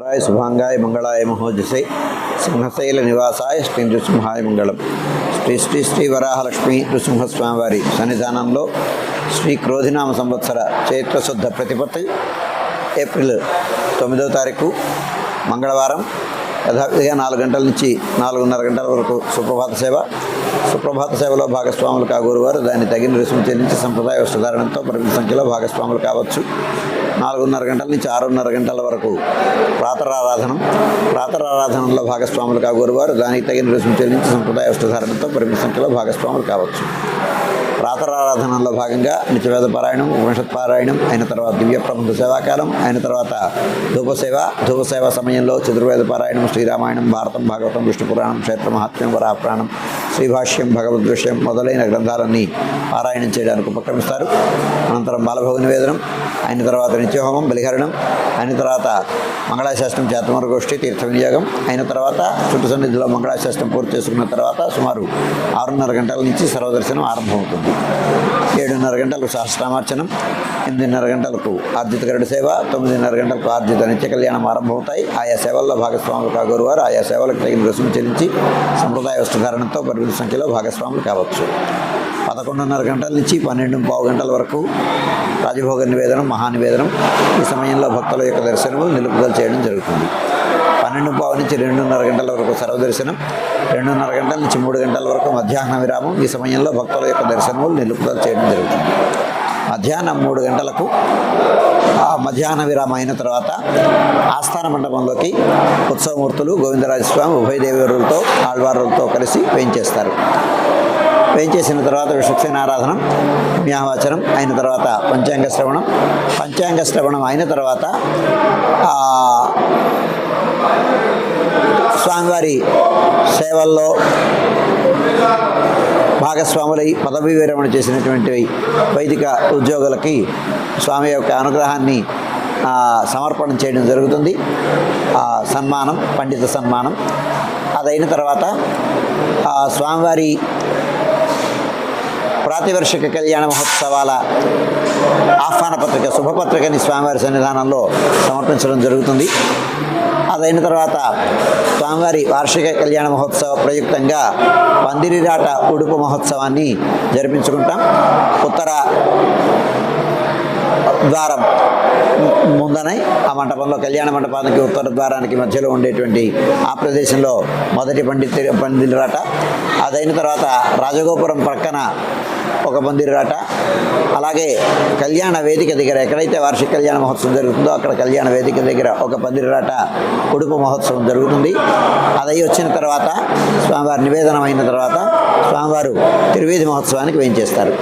పుత్రాయ శుభాంగాయ మంగళాయ మహోజసే సింహశైల నివాసాయ శ్రీ నృసింహాయ మంగళం శ్రీ శ్రీ శ్రీ వరాహలక్ష్మి నృసింహస్వామివారి సన్నిధానంలో శ్రీ క్రోధినామ సంవత్సర చైత్రశుద్ధ ప్రతిపత్తి ఏప్రిల్ తొమ్మిదవ తారీఖు మంగళవారం. యథావిధిగా నాలుగు గంటల నుంచి నాలుగున్నర గంటల వరకు సుప్రభాత సేవ. సుప్రభాత సేవలో భాగస్వాములు కాగూరు వారు దాన్ని తగిన రుసుము చెల్లించి సంప్రదాయ వస్త్రధారణతో పరిమిత సంఖ్యలో భాగస్వాములు కావచ్చు. నాలుగున్నర గంటల నుంచి ఆరున్నర గంటల వరకు ప్రాతరారాధనం. ప్రాతరారాధనలో భాగస్వాములు కాగూరు వారు దానికి తగిన రుసుము చెల్లించి సంప్రదాయ వస్త్రధారణతో పరిమిత సంఖ్యలో భాగస్వాములు కావచ్చు. ప్రాతరారాధనలో భాగంగా నిత్యవేద పారాయణం ఉపనిషత్ పారాయణం అయిన తర్వాత దివ్య ప్రబంధ సేవాకాలం అయిన తర్వాత ధూపసేవ ధూపసేవ సమయంలో చతుర్వేద పారాయణం శ్రీరామాయణం భారతం భాగవతం విష్ణు పురాణం క్షేత్ర మహాత్మ్యం వరాపురాణం శ్రీభాష్యం భగవద్ విషయం మొదలైన గ్రంథాలన్నీ పారాయణం చేయడానికి ఉపక్రమిస్తారు. అనంతరం బాలభోగ నివేదనం అయిన తర్వాత నిత్యహోమం బలిహరణం అయిన తర్వాత మంగళాశాస్త్రం చేతమర గోష్ఠి తీర్థ వినియోగం అయిన తర్వాత చుట్టు సన్నిధిలో మంగళాశాస్త్రం పూర్తి చేసుకున్న తర్వాత సుమారు ఆరున్నర గంటల నుంచి సర్వదర్శనం ఆరంభమవుతుంది. ఏడున్నర గంటలకు సహస్రామార్చనం ఎనిమిదిన్నర గంటలకు ఆర్జిత గరుడు సేవ తొమ్మిదిన్నర గంటలకు ఆర్జిత నిత్య కళ్యాణం ఆరంభమవుతాయి. ఆయా సేవల్లో భాగస్వాములు కాగోరు వారు ఆయా సేవలకు తగిన రుసుము చెల్లించి సంప్రదాయ వస్తుధారణతో పరిమిత సంఖ్యలో భాగస్వాములు కావచ్చు. పదకొండున్నర గంటల నుంచి పన్నెండు పావు గంటల వరకు రాజభోగ నివేదనం మహానివేదనం ఈ సమయంలో భక్తుల యొక్క దర్శనము నిలుపుదల చేయడం జరుగుతుంది. పన్నెండు పావు నుంచి రెండున్నర గంటల వరకు సర్వదర్శనం రెండున్నర గంటల నుంచి మూడు గంటల వరకు మధ్యాహ్న విరామం ఈ సమయంలో భక్తుల యొక్క దర్శనములు నిలుపుదల చేయడం జరుగుతుంది. మధ్యాహ్నం మూడు గంటలకు ఆ మధ్యాహ్న విరామం అయిన తర్వాత ఆస్థాన మండపంలోకి ఉత్సవమూర్తులు గోవిందరాజస్వామి ఉభయ దేవేరులతో ఆళ్వారులతో కలిసి వేయించేస్తారు. వేయించేసిన తర్వాత విశ్వక్సేన ఆరాధనం పుణ్యాహవాచనం అయిన తర్వాత పంచాంగ శ్రవణం పంచాంగ శ్రవణం అయిన తర్వాత స్వామివారి సేవల్లో భాగస్వాములై పదవీ విరమణ చేసినటువంటి వైదిక ఉద్యోగులకి స్వామి యొక్క అనుగ్రహాన్ని సమర్పణ సమర్పణం చేయడం జరుగుతుంది. ఆ, సన్మానం పండిత సన్మానం. అదైన తర్వాత స్వామివారి ప్రాతివర్షిక కళ్యాణ మహోత్సవాల ఆహ్వాన పత్రిక శుభపత్రికని స్వామివారి సన్నిధానంలో సమర్పించడం జరుగుతుంది. అదైన తర్వాత స్వామివారి వార్షిక కళ్యాణ మహోత్సవ ప్రయుక్తంగా పందిరిరాట ఉడుపు మహోత్సవాన్ని జరిపించుకుంటాం. ఉత్తర ద్వారం ముందనై ఆ మంటపంలో కళ్యాణ మండపానికి ఉత్తర ద్వారానికి మధ్యలో ఉండేటువంటి ఆ ప్రదేశంలో మొదటి పండిత పందిరాట అదైన తర్వాత రాజగోపురం ప్రక్కన ఒక మందిరాట అలాగే కళ్యాణ వేదిక దగ్గర ఎక్కడైతే వార్షిక కళ్యాణ మహోత్సవం జరుగుతుందో అక్కడ కళ్యాణ వేదిక దగ్గర ఒక పందిరాట ఉడుపు మహోత్సవం జరుగుతుంది. అది వచ్చిన తర్వాత స్వామివారి నివేదనం అయిన తర్వాత స్వామివారు తిరువేది మహోత్సవానికి వేయించేస్తారు.